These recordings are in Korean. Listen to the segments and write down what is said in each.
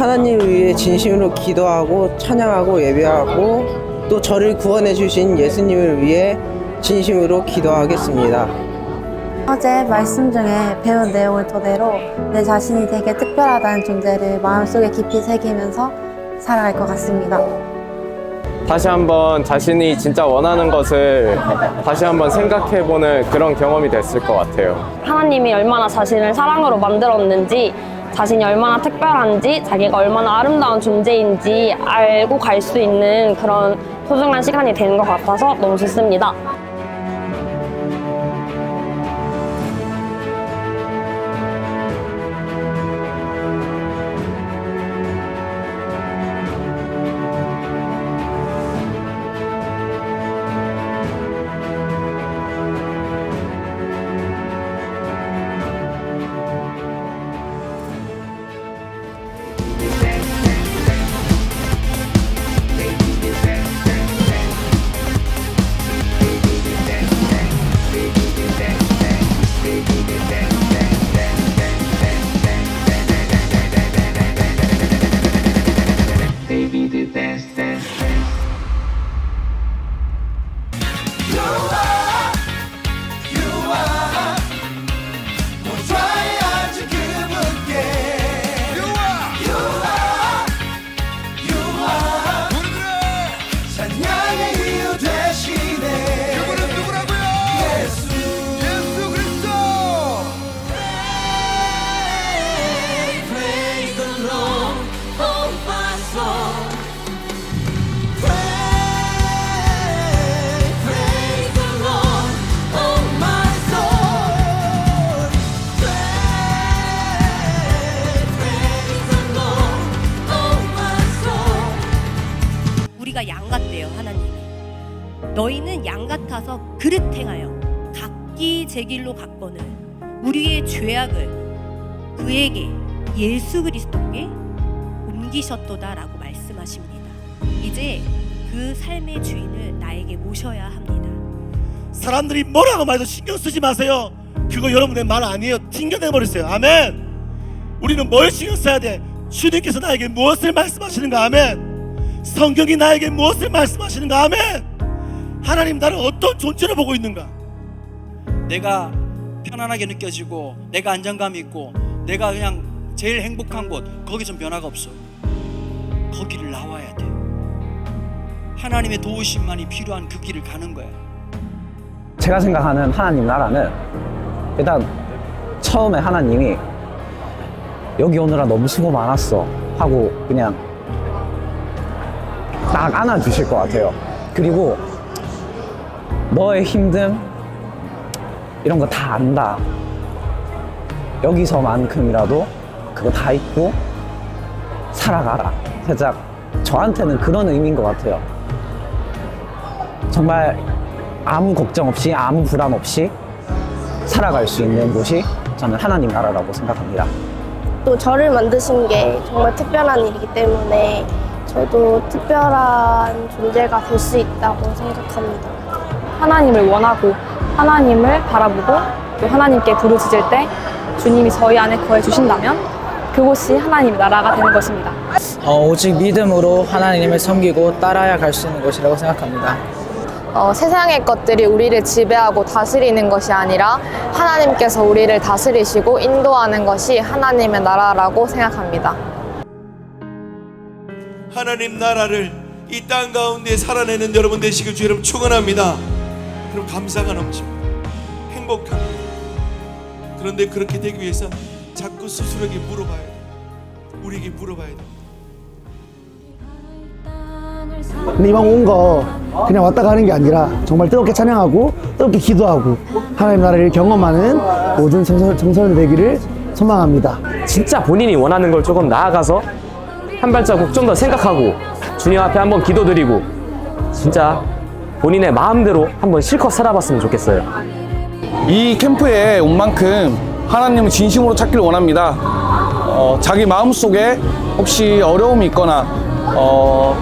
하나님을 위해 진심으로 기도하고 찬양하고 예배하고 또 저를 구원해 주신 예수님을 위해 진심으로 기도하겠습니다. 어제 말씀 중에 배운 내용을 토대로 내 자신이 되게 특별하다는 존재를 마음속에 깊이 새기면서 살아갈 것 같습니다. 다시 한번 자신이 진짜 원하는 것을 다시 한번 생각해보는 그런 경험이 됐을 것 같아요. 하나님이 얼마나 자신을 사랑으로 만들었는지 자신이 얼마나 특별한지 자기가 얼마나 아름다운 존재인지 알고 갈 수 있는 그런 소중한 시간이 되는 것 같아서 너무 좋습니다. 좋아야 우리가 양 같대요 하나님이 너희는 양 같아서 그릇 행하여 각기 제 길로 갔거늘 우리의 죄악을 그에게 예수 그리스도께 옮기셨도다라고 말씀하십니다 이제 그 삶의 주인을 나에게 모셔야 합니다 사람들이 뭐라고 말해도 신경 쓰지 마세요. 그거 여러분의 말 아니에요. 튕겨내 버렸어요. 아멘. 우리는 뭘 신경 써야 돼? 주님께서 나에게 무엇을 말씀하시는가? 아멘. 성경이 나에게 무엇을 말씀하시는가? 아멘. 하나님 나를 어떤 존재로 보고 있는가? 내가 편안하게 느껴지고 내가 안정감 있고 내가 그냥 제일 행복한 곳 거기선 변화가 없어 거기를 나와야 돼 하나님의 도우심만이 필요한 그 길을 가는 거야 제가 생각하는 하나님 나라는 일단 처음에 하나님이 여기 오느라 너무 수고 많았어 하고 그냥 딱 안아주실 것 같아요. 그리고 너의 힘듦 이런 거 다 안다. 여기서만큼이라도 그거 다 잊고 살아가라. 살짝 저한테는 그런 의미인 것 같아요. 정말 아무 걱정 없이 아무 불안 없이 살아갈 수 있는 곳이 저는 하나님 나라라고 생각합니다. 또 저를 만드신 게 정말 특별한 일이기 때문에 저도 특별한 존재가 될 수 있다고 생각합니다. 하나님을 원하고 하나님을 바라보고 또 하나님께 부르짖을 때 주님이 저희 안에 거해 주신다면 그곳이 하나님의 나라가 되는 것입니다. 어, 오직 믿음으로 하나님을 섬기고 따라야 갈 수 있는 곳이라고 생각합니다. 어, 세상의 것들이 우리를 지배하고 다스리는 것이 아니라 하나님께서 우리를 다스리시고 인도하는 것이 하나님의 나라라고 생각합니다. 하나님 나라를 이 땅 가운데 살아내는 여러분 되시길 주 여러분 축원합니다. 그럼 감사가 넘칩니다. 행복합니다. 그런데 그렇게 되기 위해서 자꾸 스스로에게 물어봐야 돼. 우리에게 물어봐야 돼. 근데 이왕 온거 그냥 왔다 가는 게 아니라 정말 뜨겁게 찬양하고 뜨겁게 기도하고 하나님 나라를 경험하는 모든 청소, 청소년 되기를 소망합니다. 진짜 본인이 원하는 걸 조금 나아가서 한 발자국 좀 더 생각하고 주님 앞에 한번 기도드리고 진짜 본인의 마음대로 한번 실컷 살아봤으면 좋겠어요. 이 캠프에 온 만큼 하나님을 진심으로 찾기를 원합니다. 어, 자기 마음 속에 혹시 어려움이 있거나 어,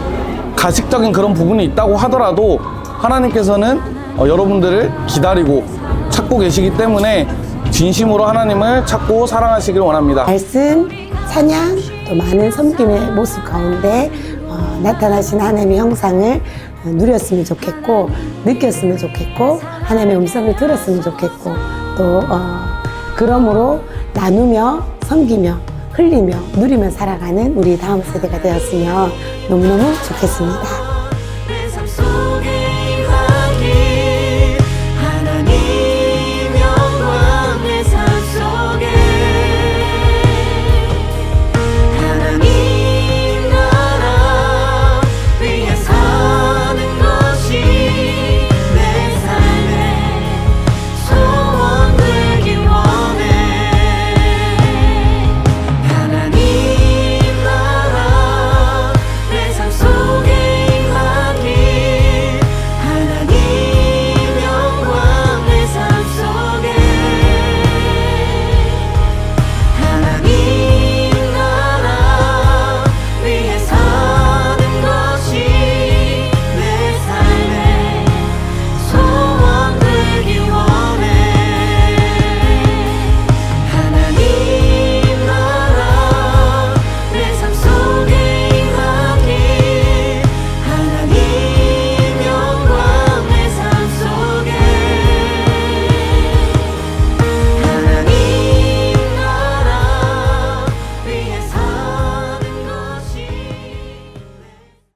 가식적인 그런 부분이 있다고 하더라도 하나님께서는 어, 여러분들을 기다리고 찾고 계시기 때문에 진심으로 하나님을 찾고 사랑하시길 원합니다. 말씀, 찬양, 또 많은 섬김의 모습 가운데 어, 나타나신 하나님의 형상을 어, 누렸으면 좋겠고 느꼈으면 좋겠고 하나님의 음성을 들었으면 좋겠고 또 어, 그러므로 나누며 섬기며 흘리며 누리며 살아가는 우리 다음 세대가 되었으면 너무너무 좋겠습니다.